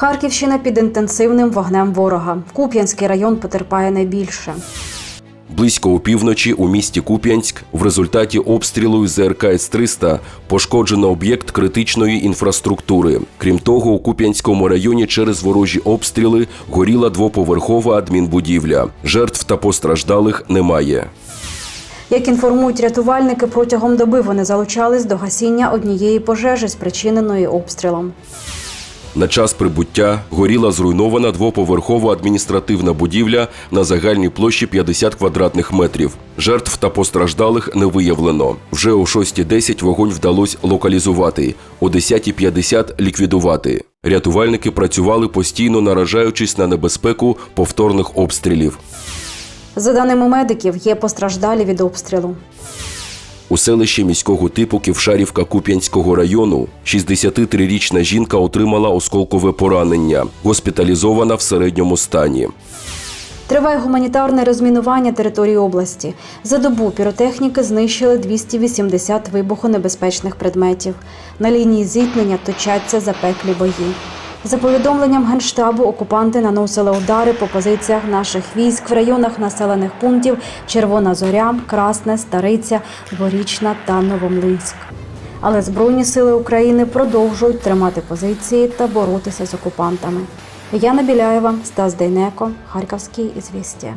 Харківщина під інтенсивним вогнем ворога. Куп'янський район потерпає найбільше. Близько опівночі у місті Куп'янськ в результаті обстрілу з ЗРК С-300 пошкоджено об'єкт критичної інфраструктури. Крім того, у Куп'янському районі через ворожі обстріли горіла двоповерхова адмінбудівля. Жертв та постраждалих немає. Як інформують рятувальники, протягом доби вони залучались до гасіння однієї пожежі, спричиненої обстрілом. На час прибуття горіла зруйнована двоповерхова адміністративна будівля на загальній площі 50 квадратних метрів. Жертв та постраждалих не виявлено. Вже о 6.10 вогонь вдалося локалізувати, о 10.50 ліквідувати. Рятувальники працювали постійно, наражаючись на небезпеку повторних обстрілів. За даними медиків, є постраждалі від обстрілу. У селищі міського типу Ківшарівка Куп'янського району 63-річна жінка отримала осколкове поранення, госпіталізована в середньому стані. Триває гуманітарне розмінування території області. За добу піротехніки знищили 280 вибухонебезпечних предметів. На лінії зіткнення точаться запеклі бої. За повідомленням Генштабу, окупанти наносили удари по позиціях наших військ в районах населених пунктів Червона Зоря, Красне, Стариця, Дворічна та Новомлинськ. Але Збройні сили України продовжують тримати позиції та боротися з окупантами. Яна Біляєва, Стас Дейнеко, Харківські ізвістія.